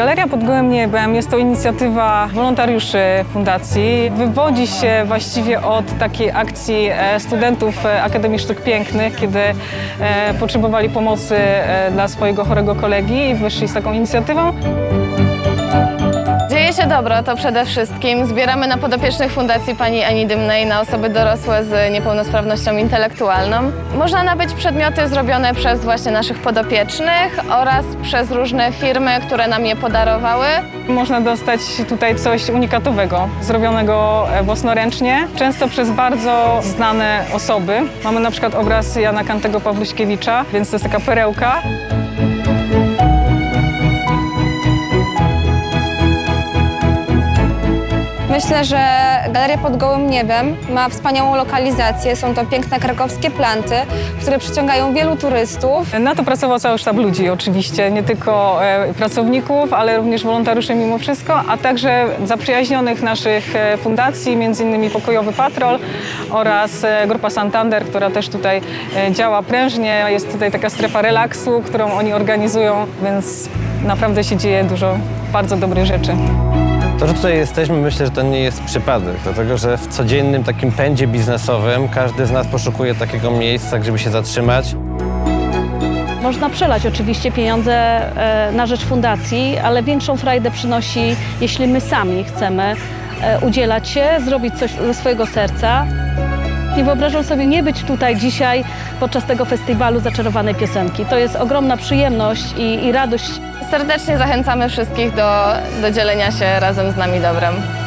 Galeria pod gołym niebem jest to inicjatywa wolontariuszy fundacji. Wywodzi się właściwie od takiej akcji e, studentów e, Akademii Sztuk Pięknych, kiedy e, potrzebowali pomocy dla swojego chorego kolegi i wyszli z taką inicjatywą. Dzieje się dobro, to przede wszystkim. Zbieramy na podopiecznych Fundacji Pani Ani Dymnej na osoby dorosłe z niepełnosprawnością intelektualną. Można nabyć przedmioty zrobione przez właśnie naszych podopiecznych oraz przez różne firmy, które nam je podarowały. Można dostać tutaj coś unikatowego, zrobionego e, własnoręcznie, często przez bardzo znane osoby. Mamy na przykład obraz Jana Kantego Pawluśkiewicza, więc to jest taka perełka. Myślę, że Galeria pod gołym niebem ma wspaniałą lokalizację. Są to piękne krakowskie planty, które przyciągają wielu turystów. Na to pracował cały sztab ludzi oczywiście, nie tylko e, pracowników, ale również wolontariuszy mimo wszystko, a także zaprzyjaźnionych naszych e, fundacji, innymi Pokojowy Patrol oraz e, Grupa Santander, która też tutaj działa prężnie. Jest tutaj taka strefa relaksu, którą oni organizują, więc naprawdę się dzieje dużo bardzo dobrych rzeczy. To, że tutaj jesteśmy, myślę, że to nie jest przypadek, dlatego że w codziennym takim pędzie biznesowym każdy z nas poszukuje takiego miejsca, gdzie by się zatrzymać. Można przelać oczywiście pieniądze e, na rzecz fundacji, ale większą frajdę przynosi, jeśli my sami chcemy e, udzielać się, zrobić coś ze swojego serca. Nie wyobrażam sobie nie być tutaj dzisiaj podczas tego festiwalu zaczarowanej piosenki. To jest ogromna przyjemność i, i radość Serdecznie zachęcamy wszystkich do, do dzielenia się razem z nami dobrem.